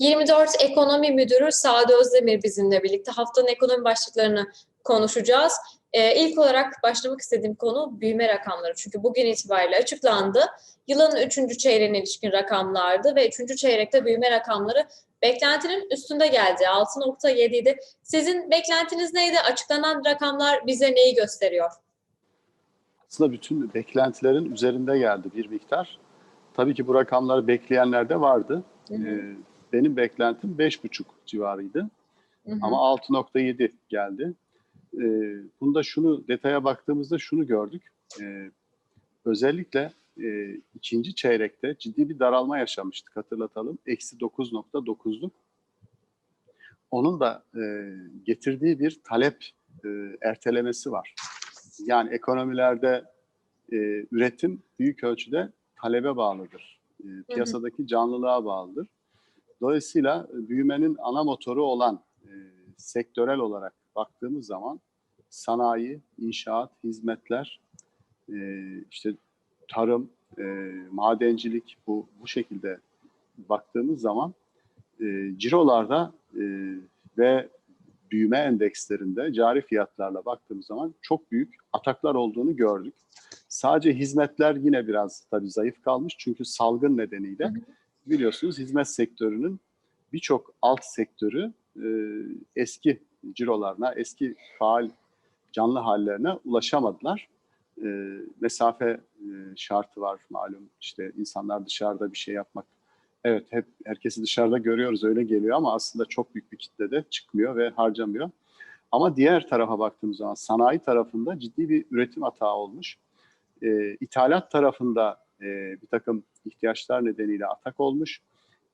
24 Ekonomi Müdürü Sade Özdemir bizimle birlikte haftanın ekonomi başlıklarını konuşacağız. Ee, ilk olarak başlamak istediğim konu büyüme rakamları. Çünkü bugün itibariyle açıklandı. Yılın 3. çeyreğine ilişkin rakamlardı ve 3. çeyrekte büyüme rakamları beklentinin üstünde geldi. 6.7 idi. Sizin beklentiniz neydi? Açıklanan rakamlar bize neyi gösteriyor? aslında bütün beklentilerin üzerinde geldi bir miktar. Tabii ki bu rakamları bekleyenler de vardı. Hı hı. Ee, benim beklentim 5,5 civarıydı Hı hı. ama 6,7 geldi. Ee, bunda şunu detaya baktığımızda şunu gördük. Ee, özellikle e, ikinci çeyrekte ciddi bir daralma yaşamıştık hatırlatalım. Eksi 9,9'luk. Onun da e, getirdiği bir talep e, ertelemesi var. Yani ekonomilerde e, üretim büyük ölçüde talebe bağlıdır. E, piyasadaki canlılığa bağlıdır. Dolayısıyla e, büyümenin ana motoru olan e, sektörel olarak baktığımız zaman sanayi, inşaat, hizmetler, e, işte tarım, e, madencilik bu bu şekilde baktığımız zaman e, cirolarda e, ve büyüme endekslerinde cari fiyatlarla baktığımız zaman çok büyük ataklar olduğunu gördük. Sadece hizmetler yine biraz tabii zayıf kalmış çünkü salgın nedeniyle Hı hı. Biliyorsunuz hizmet sektörünün birçok alt sektörü e, eski cirolarına, eski faal canlı hallerine ulaşamadılar. E, mesafe e, şartı var malum işte insanlar dışarıda bir şey yapmak Evet, hep herkesi dışarıda görüyoruz öyle geliyor ama aslında çok büyük bir kitlede çıkmıyor ve harcamıyor. Ama diğer tarafa baktığımız zaman sanayi tarafında ciddi bir üretim hata olmuş. Ee, ithalat tarafında e, bir takım ihtiyaçlar nedeniyle atak olmuş.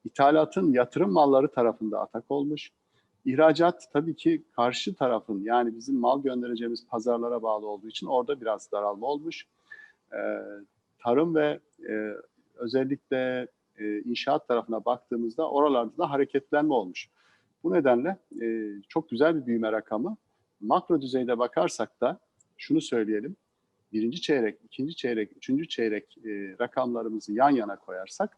İthalatın yatırım malları tarafında atak olmuş. İhracat tabii ki karşı tarafın yani bizim mal göndereceğimiz pazarlara bağlı olduğu için orada biraz daralma olmuş. Ee, tarım ve e, özellikle e, inşaat tarafına baktığımızda oralarda da hareketlenme olmuş. Bu nedenle e, çok güzel bir büyüme rakamı. Makro düzeyde bakarsak da şunu söyleyelim. Birinci çeyrek, ikinci çeyrek, üçüncü çeyrek e, rakamlarımızı yan yana koyarsak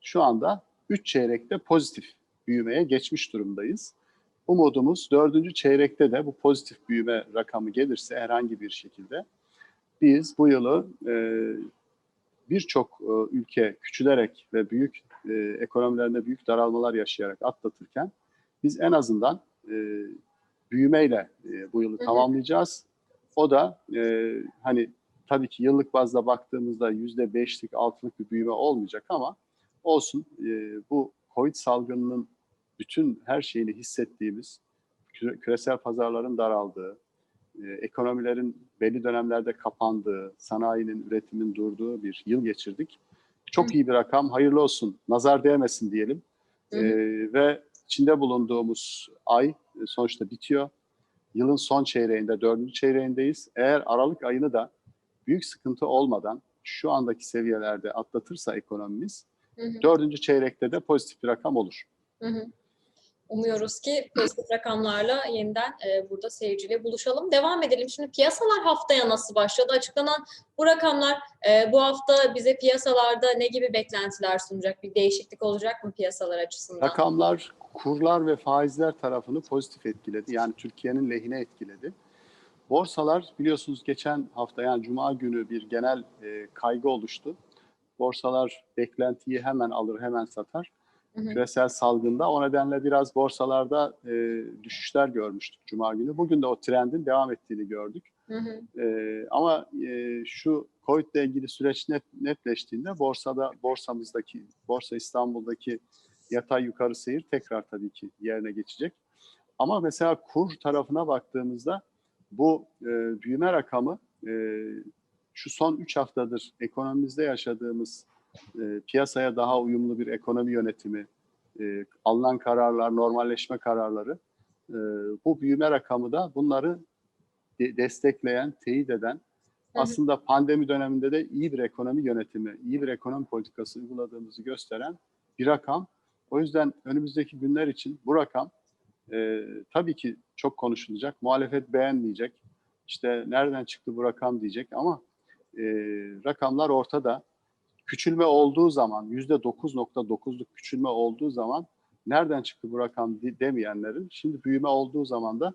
şu anda üç çeyrekte pozitif büyümeye geçmiş durumdayız. Umudumuz dördüncü çeyrekte de bu pozitif büyüme rakamı gelirse herhangi bir şekilde biz bu yılı e, birçok e, ülke küçülerek ve büyük e, ekonomilerinde büyük daralmalar yaşayarak atlatırken biz en azından e, büyümeyle e, bu yılı hı. tamamlayacağız. O da e, hani tabii ki yıllık bazda baktığımızda yüzde beşlik altılık bir büyüme olmayacak ama olsun e, bu Covid salgınının bütün her şeyini hissettiğimiz küre- küresel pazarların daraldığı, e, ekonomilerin belli dönemlerde kapandığı, sanayinin, üretimin durduğu bir yıl geçirdik. Çok Hı. iyi bir rakam, hayırlı olsun, nazar değmesin diyelim. Hı. E, ve içinde bulunduğumuz ay e, sonuçta bitiyor. Yılın son çeyreğinde, dördüncü çeyreğindeyiz. Eğer Aralık ayını da büyük sıkıntı olmadan şu andaki seviyelerde atlatırsa ekonomimiz, Hı hı. dördüncü çeyrekte de pozitif bir rakam olur. Hı hı. Umuyoruz ki pozitif rakamlarla yeniden e, burada seyirciyle buluşalım. Devam edelim. Şimdi piyasalar haftaya nasıl başladı? Açıklanan bu rakamlar e, bu hafta bize piyasalarda ne gibi beklentiler sunacak? Bir değişiklik olacak mı piyasalar açısından? Rakamlar kurlar ve faizler tarafını pozitif etkiledi. Yani Türkiye'nin lehine etkiledi. Borsalar biliyorsunuz geçen hafta yani Cuma günü bir genel e, kaygı oluştu. Borsalar beklentiyi hemen alır hemen satar. Hı hı. Küresel salgında o nedenle biraz borsalarda e, düşüşler görmüştük Cuma günü. Bugün de o trendin devam ettiğini gördük. Hı hı. Ee, ama e, şu Covid ile ilgili süreç net, netleştiğinde borsada borsamızdaki Borsa İstanbul'daki yatay yukarı seyir tekrar tabii ki yerine geçecek. Ama mesela kur tarafına baktığımızda bu e, büyüme rakamı e, şu son 3 haftadır ekonomimizde yaşadığımız e, piyasaya daha uyumlu bir ekonomi yönetimi, e, alınan kararlar, normalleşme kararları e, bu büyüme rakamı da bunları de- destekleyen, teyit eden, aslında pandemi döneminde de iyi bir ekonomi yönetimi, iyi bir ekonomi politikası uyguladığımızı gösteren bir rakam. O yüzden önümüzdeki günler için bu rakam e, tabii ki çok konuşulacak. Muhalefet beğenmeyecek. İşte nereden çıktı bu rakam diyecek ama e, rakamlar ortada. Küçülme olduğu zaman, yüzde 9.9'luk küçülme olduğu zaman nereden çıktı bu rakam demeyenlerin şimdi büyüme olduğu zaman da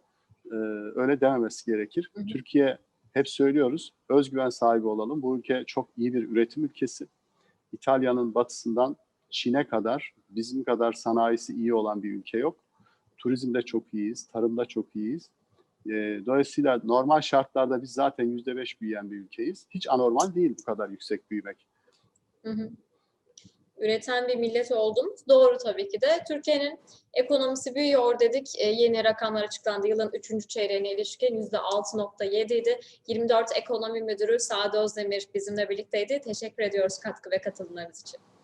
e, öyle dememesi gerekir. Hı hı. Türkiye hep söylüyoruz özgüven sahibi olalım. Bu ülke çok iyi bir üretim ülkesi. İtalya'nın batısından Çin'e kadar bizim kadar sanayisi iyi olan bir ülke yok. Turizmde çok iyiyiz, tarımda çok iyiyiz. E, dolayısıyla normal şartlarda biz zaten yüzde beş büyüyen bir ülkeyiz. Hiç anormal değil bu kadar yüksek büyümek. Üreten bir millet olduğumuz doğru tabii ki de. Türkiye'nin ekonomisi büyüyor dedik. E, yeni rakamlar açıklandı. Yılın 3. çeyreğine ilişkin %6.7 idi. 24 Ekonomi Müdürü Sade Özdemir bizimle birlikteydi. Teşekkür ediyoruz katkı ve katılımlarınız için.